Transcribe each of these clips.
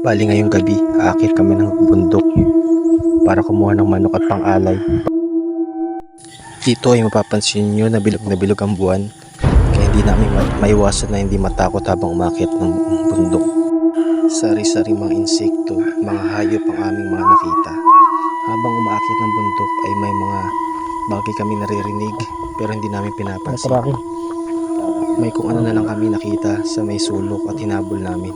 Bali ngayong gabi, aakit kami ng bundok para kumuha ng manok at pang-alay. Dito ay mapapansin nyo na bilog na bilog ang buwan kaya hindi namin ma- maiwasan na hindi matakot habang umakit ng bundok. Sari-sari mga insekto, mga hayop ang aming mga nakita. Habang umaakit ng bundok ay may mga bagay kami naririnig pero hindi namin pinapansin. May kung ano na lang kami nakita sa may sulok at hinabol namin.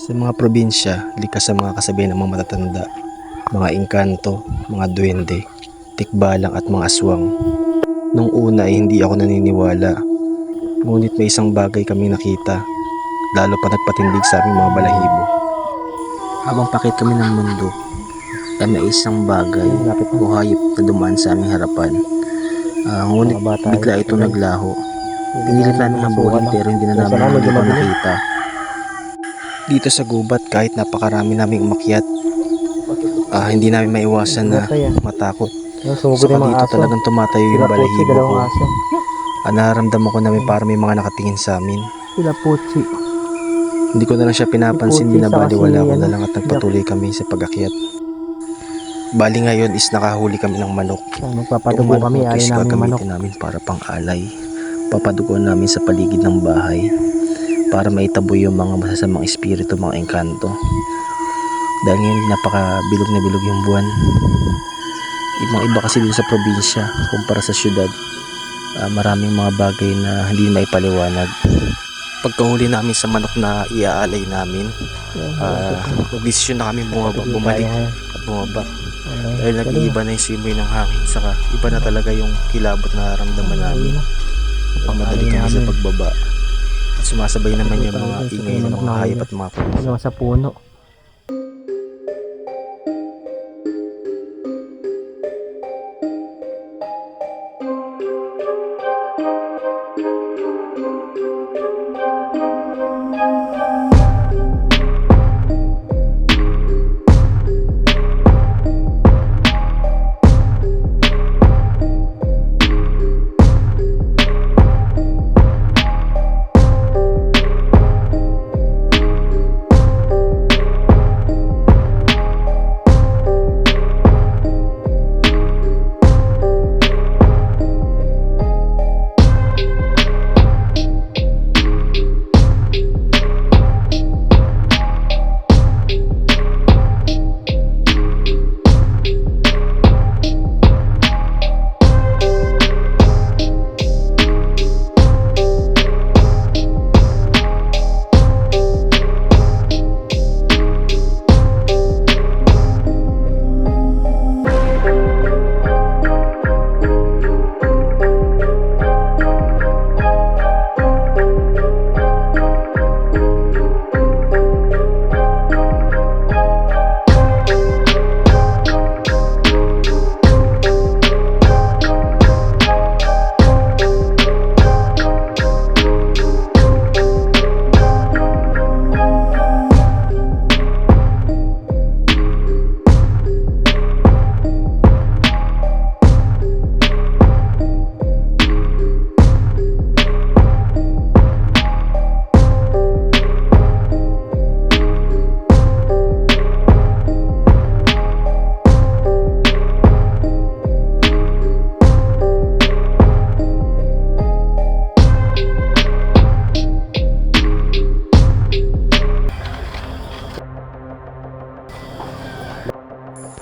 Sa mga probinsya, likas sa mga kasabihan ng mga matatanda, mga engkanto, mga duwende, tikbalang at mga aswang. Nung una ay hindi ako naniniwala, ngunit may isang bagay kami nakita, lalo pa nagpatindig sa aming mga balahibo. Habang pakit kami ng mundo, ay may isang bagay Lapit o hayop na dumaan sa aming harapan. Ah, ngunit bigla ito naglaho. Pinilit namin habulin pero hindi na namin madilim. nakita. Dito sa gubat kahit napakarami naming umakyat, ah, hindi namin maiwasan na ah. matakot. Sumugod Saka dito talagang tumatayo yung balahibo ko. dalawang aso. Ah, nararamdaman ko namin para may mga nakatingin sa amin. Hindi ko na lang siya pinapansin, binabaliwala ko na ano, lang at nagpatuloy kami sa pag-akyat. Bali ngayon is nakahuli kami ng manok. Ah, Magpapadugo kami, is namin manok. namin para pang alay. Papadugoan namin sa paligid ng bahay para maitabo yung mga masasamang espiritu, mga engkanto. Dahil ngayon napakabilog na bilog yung buwan. Ibang iba kasi dito sa probinsya kumpara sa syudad. Ah, maraming mga bagay na hindi maipaliwanag. Pagkahuli namin sa manok na iaalay namin, ah, nagdesisyon na kami bumaba, bumalik at bumaba. Dahil nag-iiba na yung simoy ng hangin saka iba na talaga yung kilabot na nararamdaman namin pag madali kami sa pagbaba. At sumasabay naman yung mga ingay ng mga hayop at mga puno. Sa puno.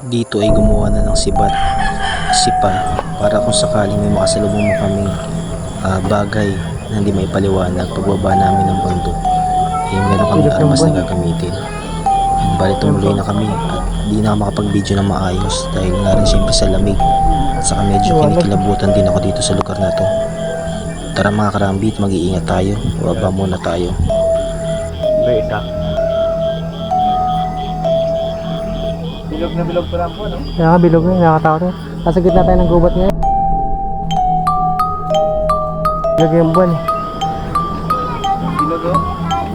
Dito ay gumawa na ng sibat, sipa, para kung sakaling may makasalubong mo kami ah, bagay na hindi may paliwanag pagbaba namin ng bundok. Eh, meron kami armas na gagamitin. Bali tumuloy na kami at di na makapag-video ng maayos dahil nga rin siyempre sa lamig. At saka medyo kinikilabutan din ako dito sa lugar na to. Tara mga karambit, mag-iingat tayo. Baba muna tayo. Beta. Bilog na bilog pa lang po, no? Kaya nga bilog na, nakakatakot na. Nasa gitna tayo ng gubat ngayon. Bilog yung buwan eh. Bilog, oh.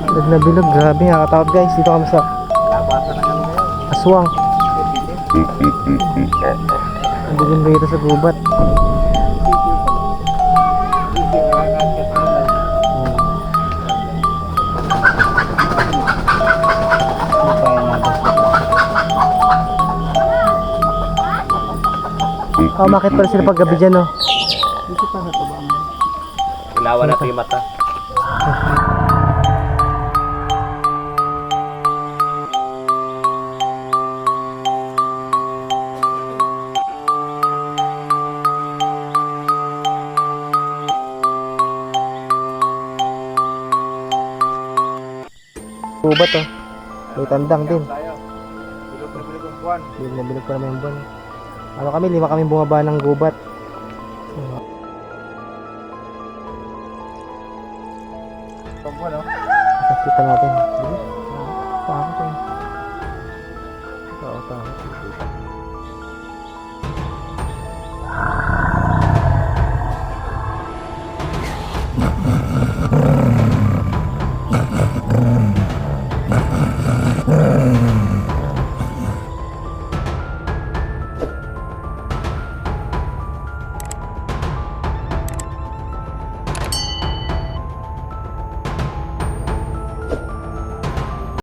Bilog na bilog, grabe nakakatakot guys. Dito kami sa Labasan ng ano ngayon. aswang. Ang dilim rito sa gubat. Ah, umakit pala sila pag gabi dyan, no? Ilawan natin yung mata. Gubat, oh. May tandang din. Bilog na bilog ang buwan. Bilog na bilog pa naman yung buwan. Ano kami, lima kami bumaba ng gubat. Buwan, oh. Kita natin. Sige. Takot eh. Oo, takot.